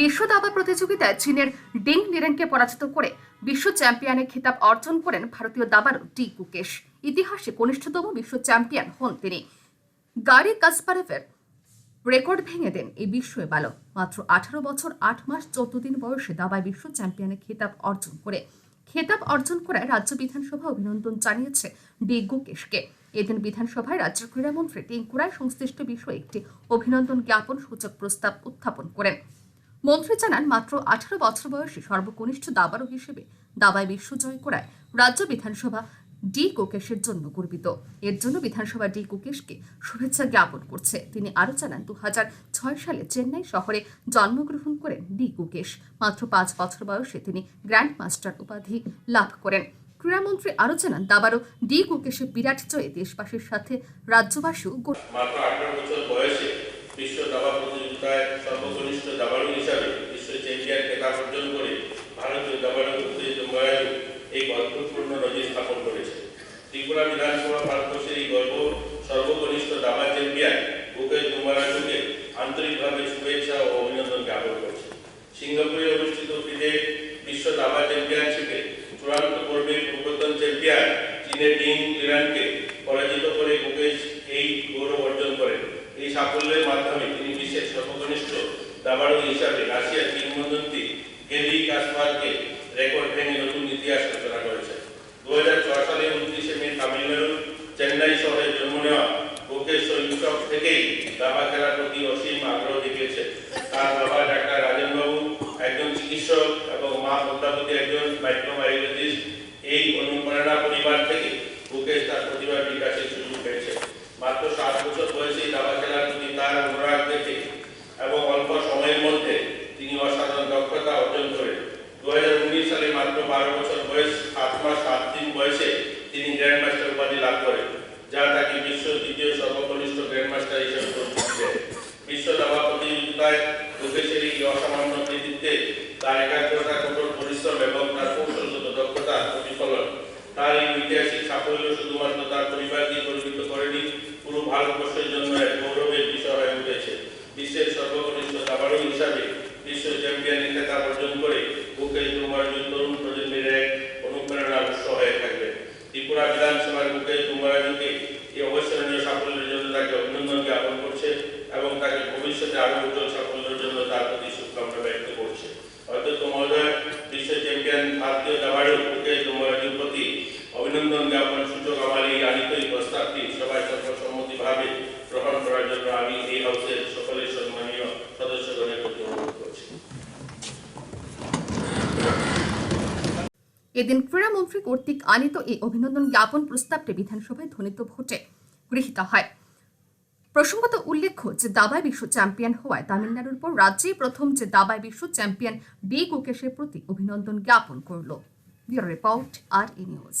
বিশ্ব দাবা প্রতিযোগিতায় চীনের ডিং লিরেনকে পরাজিত করে বিশ্ব চ্যাম্পিয়নের খেতাব অর্জন করেন ভারতীয় দাবার ডি কুকেশ। ইতিহাসে কনিষ্ঠতম বিশ্ব চ্যাম্পিয়ন হন তিনি। গারি কাসপারেভের রেকর্ড ভেঙে দেন এই বিশ্ব বালক। মাত্র আঠারো বছর, আট মাস, চোদ্দ দিন বয়সে দাবায় বিশ্ব চ্যাম্পিয়নের খেতাব অর্জন করে। খেতাব অর্জন করায় রাজ্য বিধানসভা অভিনন্দন জানিয়েছে ডি গুকেশকে এদিন বিধানসভায় রাজ্য ক্রীড়ামন্ত্রী টিঙ্কুরায় সংশ্লিষ্ট বিষয়ে একটি অভিনন্দন জ্ঞাপন সূচক প্রস্তাব উত্থাপন করেন। মন্ত্রী জানান, মাত্র আঠারো বছর বয়সী সর্বকনিষ্ঠ দাবাড়ু হিসেবে দাবায় বিশ্ব জয় করায় রাজ্য বিধানসভা ডি কোকেশের জন্য গর্বিত। এর জন্য বিধানসভা ডি কোকেশকে শুভেচ্ছা জ্ঞাপন করছে। তিনি আরও জানান দু সালে চেন্নাই শহরে জন্মগ্রহণ করেন ডি কুকেশ। মাত্র পাঁচ বছর বয়সে তিনি গ্র্যান্ড মাস্টার উপাধি লাভ করেন। ক্রীড়ামন্ত্রী আরও জানান দাবারও ডি কুকেশের বিরাট জয়ে দেশবাসীর সাথে রাজ্যবাসীও বয়সে বিশ্ব দাবা প্রতিযোগিতায় সর্বকনিষ্ঠ দাবাড়ু হিসাবে খেতাব অর্জন করে ভারতীয় উত্তেজিত ময়ালু এই অদ্ভুতপূর্ণ নজির স্থাপন করেছে। ত্রিপুরা বিধানসভা ভারতবর্ষের এই গর্ব সর্বকনিষ্ঠ দাবা চ্যাম্পিয়ন বুকেশ দুমারাজুকে আন্তরিকভাবে শুভেচ্ছা ও অভিনন্দন জ্ঞাপন করছে। সিঙ্গাপুরে অনুষ্ঠিত ফিদে বিশ্ব দাবা চ্যাম্পিয়নশিপে চূড়ান্ত পর্বে পূর্বতন চ্যাম্পিয়ন চীনের টিম ইরানকে পরাজিত করে মুকেশ এই গৌরব অর্জন করেন। এই সাফল্যের মাধ্যমে তিনি বিশ্বের সর্বকনিষ্ঠ দাবাড়ু হিসাবে রাশিয়ার কিংবদন্তি গেলি কাসপারকে রেকর্ড ভেঙে নতুন ইতিহাস রচনা করেছেন দু হাজার ছয় সালে উনত্রিশে মে তামিলনাড়ুর চেন্নাই শহরে জন্ম নেওয়া মুকেশ শৈশব থেকেই দাবা খেলার প্রতি অসীম আগ্রহ দেখিয়েছেন তার বাবা ডাক্তার রাজেন বাবু একজন চিকিৎসক এবং মা পদ্মাবতী একজন মাইক্রোবায়োলজিস্ট এই অনুপ্রেরণা পরিবার থেকে মুকেশ তার প্রতিভা বিকাশের সুযোগ পেয়েছে মাত্র সাত বছর বয়সে দাবা খেলার প্রতি তার অনুরাগ দেখে এবং অল্প সময়ের মধ্যে তিনি অসাধারণ দক্ষতা অর্জন করে দু সালে মাত্র বারো বছর বয়স সাত মাস সাত দিন বয়সে তিনি গ্র্যান্ড মাস্টার উপাধি লাভ করেন যা তাকে বিশ্ব দ্বিতীয় সর্বকনিষ্ঠ গ্র্যান্ড মাস্টার হিসেবে পরিচিত দেয়। বিশ্ব দাবা প্রতিযোগিতায় মুকেশের এই অসামান্য কৃতিত্বে তার একাগ্রতা, কঠোর পরিশ্রম এবং তার কৌশলগত দক্ষতার প্রতিফলন, তার এই ঐতিহাসিক সাফল্য শুধুমাত্র তার পরিবারকে গর্বিত করেনি, পুরো ভারতবর্ষের জন্য এক গৌরবের বিষয় হয়ে উঠেছে। বিশ্বের সর্বকনিষ্ঠ দাবাড়ু হিসাবে বিশ্ব চ্যাম্পিয়নের খেতাব অর্জন করে মুকেশ কুমারজু তরুণ প্রজন্মের এক অনুপ্রেরণার উৎস হয়ে থাকবে ত্রিপুরা বিধানসভার মুকেশ কুমারজুকে এই অবসরণীয় সাফল্যের জন্য তাকে অভিনন্দন জ্ঞাপন করছে এবং তাকে ভবিষ্যতে আরও উজ্জ্বল সাফল্যের জন্য তার প্রতি শুভকামনা ব্যক্ত অধ্যক্ষ মহোদয় বিশ্ব চ্যাম্পিয়ন ভারতীয় দাবাড়ু অভিনন্দন জ্ঞাপন সূচক আমার এই আধিকারিক প্রস্তাবটি। সবাই সর্বসম্মতিভাবে গ্রহণ করার জন্য আমি এই হাউসের সকলের সম্মানীয় সদস্যগণের প্রতি এদিন ক্রীড়ামন্ত্রী কর্তৃক আনিত এই অভিনন্দন জ্ঞাপন প্রস্তাবটি বিধানসভায় ধ্বনিত ভোটে গৃহীত হয়। প্রসঙ্গত উল্লেখ্য যে দাবায় বিশ্ব চ্যাম্পিয়ন হওয়ায় তামিলনাড়ুর পর রাজ্যেই প্রথম যে দাবায় বিশ্ব চ্যাম্পিয়ন বি কুকেশের প্রতি অভিনন্দন জ্ঞাপন করল। ব্যুরো রিপোর্ট আর ই নিউজ।